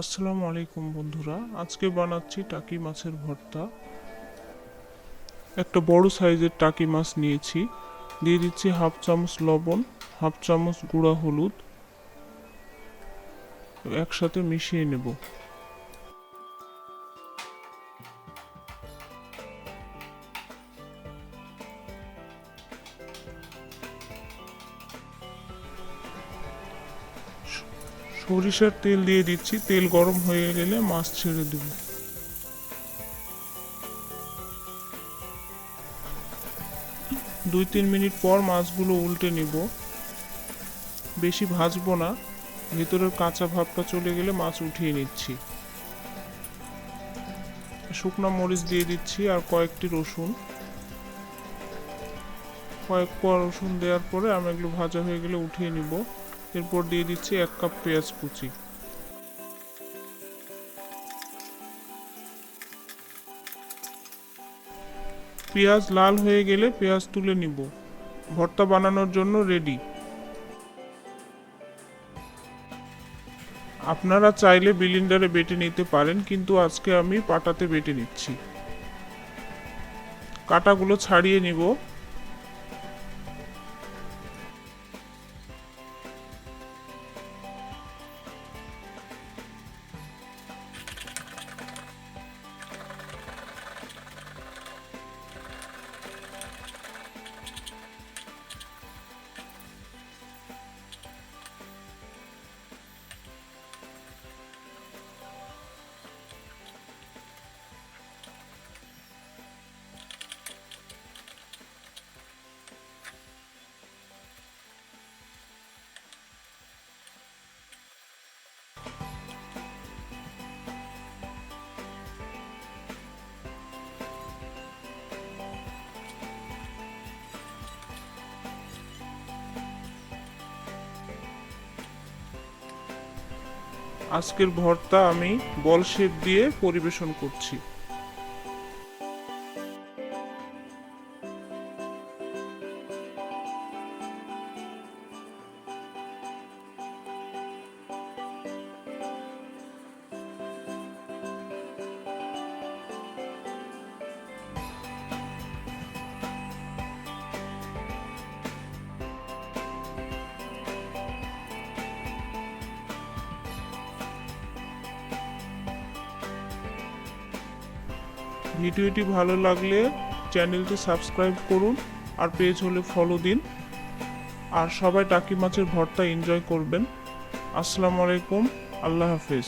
আসসালামু আলাইকুম বন্ধুরা, আজকে বানাচ্ছি টাকি মাছের ভর্তা। একটা বড় সাইজের টাকি মাছ নিয়েছি, দিয়ে দিচ্ছি হাফ চামচ লবণ, হাফ চামচ গুঁড়া হলুদ, একসাথে মিশিয়ে নেব। সরিষার তেল দিয়ে দিচ্ছি। তেল গরম হয়ে গেলে মাছ ছেড়ে দেব। দুই তিন মিনিট পর মাছগুলো উল্টে নিব। বেশি ভাজবো না। ভেতরের কাঁচা ভাবটা চলে গেলে মাছ উঠিয়ে নিচ্ছি। শুকনো মরিচ দিয়ে দিচ্ছি আর কয়েকটি রসুন। কয়েক পর রসুন দেওয়ার পরে আমি এগুলো ভাজা হয়ে গেলে উঠিয়ে নিব। এরপর দিয়ে দিচ্ছি এক কাপ পেঁয়াজ কুচি। পেঁয়াজ লাল হয়ে গেলে পেঁয়াজ তুলে নিব। ভর্তা বানানোর জন্য রেডি আপনারা চাইলে বিলিন্ডারে বেটে নিতে পারেন, কিন্তু আজকে আমি পাটাতে বেটে নিচ্ছি। কাটাগুলো ছাড়িয়ে নিব। আজকের ভর্তা আমি বল শেপ দিয়ে পরিবেশন করছি। ভিডিওটি ভালো লাগলে চ্যানেলটি সাবস্ক্রাইব করুন আর পেজ হলে ফলো দিন। আর সবাই টাকি মাছের ভর্তা এনজয় করবেন। আসসালামু আলাইকুম, আল্লাহ হাফেজ।